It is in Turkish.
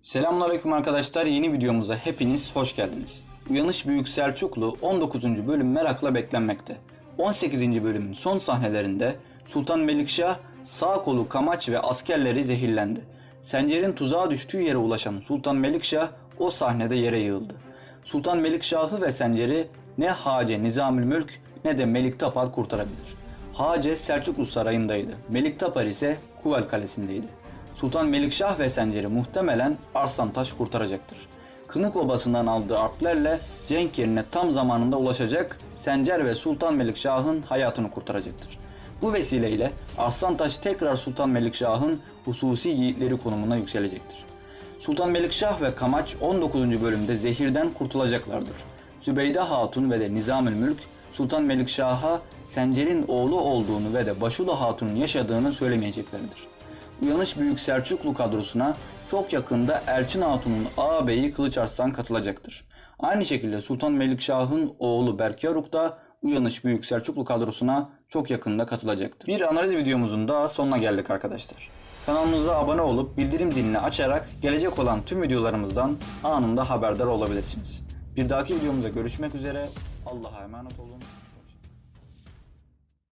Selamünaleyküm arkadaşlar. Yeni videomuza hepiniz hoş geldiniz. Uyanış Büyük Selçuklu 19. bölüm merakla beklenmekte. 18. bölümün son sahnelerinde Sultan Melikşah sağ kolu Kamaç ve askerleri zehirlendi. Sencer'in tuzağa düştüğü yere ulaşan Sultan Melikşah o sahnede yere yığıldı. Sultan Melikşah'ı ve Sencer'i ne Hace Nizamül Mülk ne de Melik Tapar kurtarabilir. Hace Selçuklu Sarayı'ndaydı. Melik Tapar ise Kuvel Kalesi'ndeydi. Sultan Melikşah ve Sencer'i muhtemelen Arslantaş kurtaracaktır. Kınık Obası'ndan aldığı artlerle cenk yerine tam zamanında ulaşacak, Sencer ve Sultan Melikşah'ın hayatını kurtaracaktır. Bu vesileyle Arslantaş tekrar Sultan Melikşah'ın hususi yiğitleri konumuna yükselecektir. Sultan Melikşah ve Kamaç 19. bölümde zehirden kurtulacaklardır. Zübeyde Hatun ve de Nizamül Mülk Sultan Melikşah'a Sencer'in oğlu olduğunu ve de Başula Hatun'un yaşadığını söylemeyeceklerdir. Uyanış Büyük Selçuklu kadrosuna çok yakında Elçin Hatun'un ağabeyi Kılıç Arslan katılacaktır. Aynı şekilde Sultan Melikşah'ın oğlu Berkyaruk da Uyanış Büyük Selçuklu kadrosuna çok yakında katılacaktır. Bir analiz videomuzun daha sonuna geldik arkadaşlar. Kanalımıza abone olup bildirim zilini açarak gelecek olan tüm videolarımızdan anında haberdar olabilirsiniz. Bir dahaki videomuzda görüşmek üzere. Allah'a emanet olun.